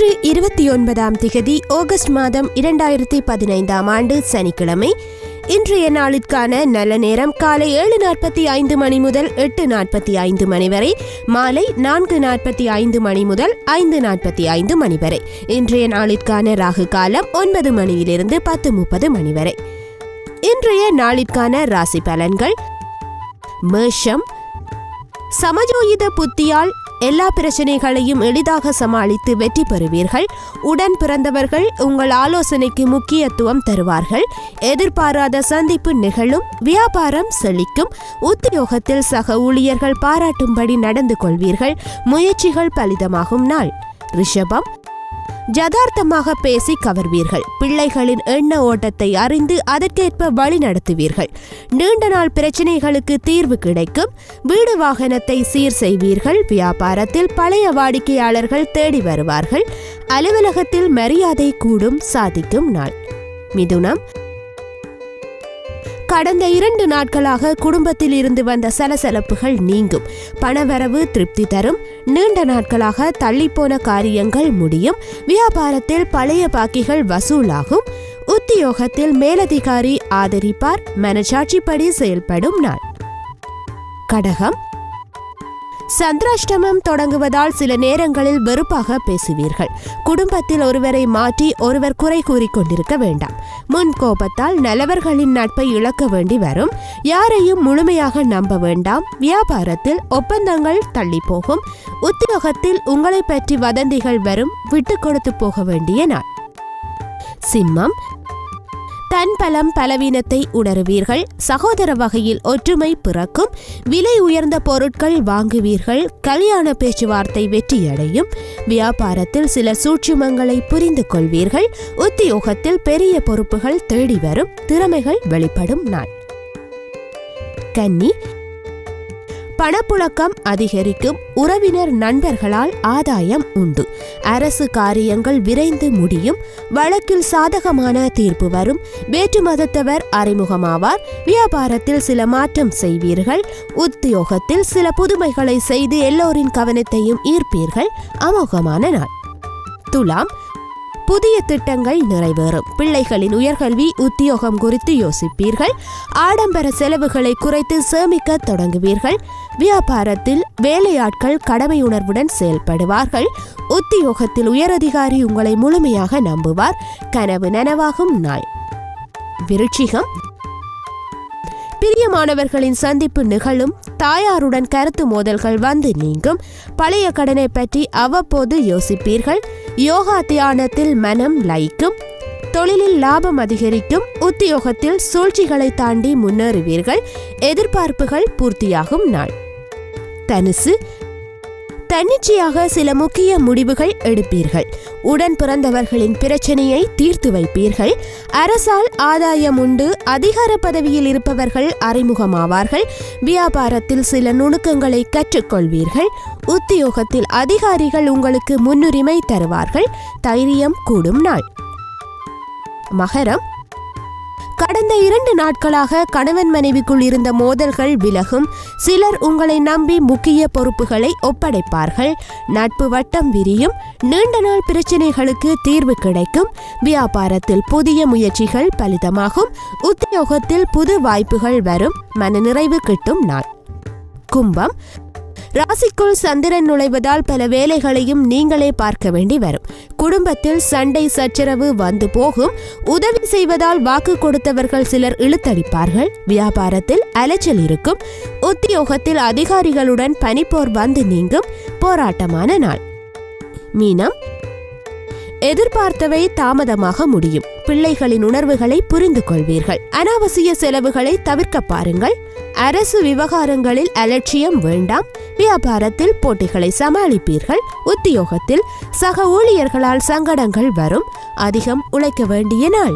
இன்று இருபத்தி ஒன்பதாம் திகதி ஆகஸ்ட் மாதம் இரண்டாயிரத்தி பதினைந்தாம் ஆண்டு சனிக்கிழமை. இன்றைய நாளிற்கான நல்ல நேரம் காலை ஏழு நாற்பத்தி ஐந்து மணி முதல் எட்டு நாற்பத்தி ஐந்து மணி வரை மாலை நான்கு நாற்பத்தி ஐந்து மணி முதல் ஐந்து நாற்பத்தி ஐந்து மணி வரை. இன்றைய நாளிற்கான ராகு காலம் ஒன்பது மணியிலிருந்து பத்து முப்பது மணி வரை. இன்றைய நாளிற்கான ராசி பலன்கள் மேஷம் சமஜோயித புத்தியால் எல்லா பிரச்சனைகளையும் எளிதாக சமாளித்து வெற்றி பெறுவீர்கள். உடன் பிறந்தவர்கள் உங்கள் ஆலோசனைக்கு முக்கியத்துவம் தருவார்கள். எதிர்பாராத சந்திப்பு நிகழும் வியாபாரம் செழிக்கும். உத்தியோகத்தில் சக ஊழியர்கள் பாராட்டும்படி நடந்து கொள்வீர்கள். முயற்சிகள் பலிதமாகும் நாள். ரிஷபம் ஜதார்த்தமாக பேசி கவர்வீர்கள். பிள்ளைகளின் எண்ண ஓட்டத்தை அறிந்து அதற்கேற்ப வழி நடத்துவீர்கள். நீண்ட நாள் பிரச்சனைகளுக்கு தீர்வு கிடைக்கும். வீடு வாகனத்தை சீர் செய்வீர்கள். வியாபாரத்தில் பழைய வாடிக்கையாளர்கள் தேடி வருவார்கள். அலுவலகத்தில் மரியாதை கூடும் சாதிக்கும் நாள். மிதுனம் கடந்த இரண்டு நாட்களாக குடும்பத்தில் இருந்து வந்த சலசலப்புகள் நீங்கும். பணவரவு திருப்தி தரும். நீண்ட நாட்களாக தள்ளிப்போன காரியங்கள் முடியும். வியாபாரத்தில் பழைய பாக்கிகள் வசூலாகும். உத்தியோகத்தில் மேலதிகாரி ஆதரிப்பார். மனசாட்சிப்படி செயல்படும் நாள். கடகம். சந்திராஷ்டமம் தொடங்குவதால் சில நேரங்களில் வெறுப்பாக பேசுவீர்கள். குடும்பத்தில் ஒருவரை மாற்றி ஒருவர் குறை கூறிக்கொண்டிருக்க வேண்டாம். முன் கோபத்தால் நல்லவர்களின் நட்பை இழக்க வேண்டி வரும். யாரையும் முழுமையாக நம்ப வேண்டாம். வியாபாரத்தில் ஒப்பந்தங்கள் தள்ளி போகும் உத்தியோகத்தில் உங்களை பற்றி வதந்திகள் வரும். விட்டு கொடுத்து போக வேண்டிய நாள். சிம்மம் தன் பலம் பலவீனத்தை உணருவீர்கள். சகோதர வகையில் ஒற்றுமை பிறக்கும். விலை உயர்ந்த பொருட்கள் வாங்குவீர்கள். கல்யாண பேச்சுவார்த்தை வெற்றியடையும். வியாபாரத்தில் சில சூட்சுமங்களை புரிந்து கொள்வீர்கள். உத்தியோகத்தில் பெரிய பொறுப்புகள் தேடி வரும். திறமைகள் வெளிப்படும் நாள். கன்னி பணப்புழக்கம் அதிகரிக்கும் உறவினர் நண்பர்களால் ஆதாயம் உண்டு. அரசு காரியங்கள் விரைந்து முடியும். வழக்கில் சாதகமான தீர்ப்பு வரும். வேற்று மதத்தவர் அறிமுகமாவார். வியாபாரத்தில் சில மாற்றம் செய்வீர்கள். உத்தியோகத்தில் சில புதுமைகளை செய்து எல்லோரின் கவனத்தையும் ஈர்ப்பீர்கள். அமோகமான நாள். துலாம் புதிய திட்டங்கள் நிறைவேறும். பிள்ளைகளின் உயர்கல்வி உத்தியோகம் குறித்து யோசிப்பீர்கள். ஆடம்பர செலவுகளை குறைத்து சேமிக்க தொடங்குவீர்கள். வியாபாரத்தில் வேலையாட்கள் கடமை உணர்வுடன் செயல்படுவார்கள். உத்தியோகத்தில் உயரதிகாரி உங்களை முழுமையாக நம்புவார். கனவு நனவாகும் நாள். விருட்சிகம். பிரியமானவர்களின் சந்திப்பு நிகழும். தாயாருடன் கருத்து மோதல்கள் வந்து நீங்கும். பழைய கடனை பற்றி அவ்வப்போது யோசிப்பீர்கள். யோகா தியானத்தில் மனம் லயிக்கும் தொழிலில் லாபம் அதிகரிக்கும் உத்தியோகத்தில் சூழ்ச்சிகளை தாண்டி முன்னேறுவீர்கள் எதிர்பார்ப்புகள் பூர்த்தியாகும் நாள். தனுசு தன்னிச்சையாக சில முக்கிய முடிவுகள் எடுப்பீர்கள். உடன் பிறந்தவர்களின் பிரச்சனையை தீர்த்து வைப்பீர்கள். அரசால் ஆதாயம் உண்டு அதிகார பதவியில் இருப்பவர்கள் அறிமுகமாவார்கள். வியாபாரத்தில் சில நுணுக்கங்களை கற்றுக்கொள்வீர்கள். உத்தியோகத்தில் அதிகாரிகள் உங்களுக்கு முன்னுரிமை தருவார்கள். தைரியம் கூடும் நாள். மகரம் கடந்த இரண்டு நாட்களாக கணவன் மனைவிக்குள் இருந்த மோதல்கள் விலகும். சிலர் உங்களை நம்பி முக்கிய பொறுப்புகளை ஒப்படைப்பார்கள். நட்பு வட்டம் விரியும். நீண்ட நாள் பிரச்சனைகளுக்கு தீர்வு கிடைக்கும். வியாபாரத்தில் புதிய முயற்சிகள் பலிதமாகும். உத்தியோகத்தில் புது வாய்ப்புகள் வரும். மனநிறைவு கிட்டும் நாள். கும்பம். ராசிக்குள் சந்திரன் நுழைவதால் பல வேலைகளையும் நீங்களே பார்க்க வேண்டி வரும். குடும்பத்தில் சண்டை சச்சரவு வந்து போகும். உதவி செய்வதால் வாக்கு கொடுத்தவர்கள் சிலர் இழுத்தடிப்பார்கள். வியாபாரத்தில் அலைச்சல் இருக்கும். உத்தியோகத்தில் அதிகாரிகளுடன் பனிப்போர் வந்து நீங்கும். போராட்டமான நாள். மீனம். எதிர்பார்த்தவை தாமதமாக முடியும். பிள்ளைகளின் உணர்வுகளை புரிந்து கொள்வீர்கள் அனாவசிய செலவுகளை தவிர்க்க பாருங்கள். அரசு விவகாரங்களில் அலட்சியம் வேண்டாம். வியாபாரத்தில் போட்டிகளை சமாளிப்பீர்கள். உத்தியோகத்தில் சக ஊழியர்களால் சங்கடங்கள் வரும். அதிகம் உழைக்க வேண்டிய நாள்.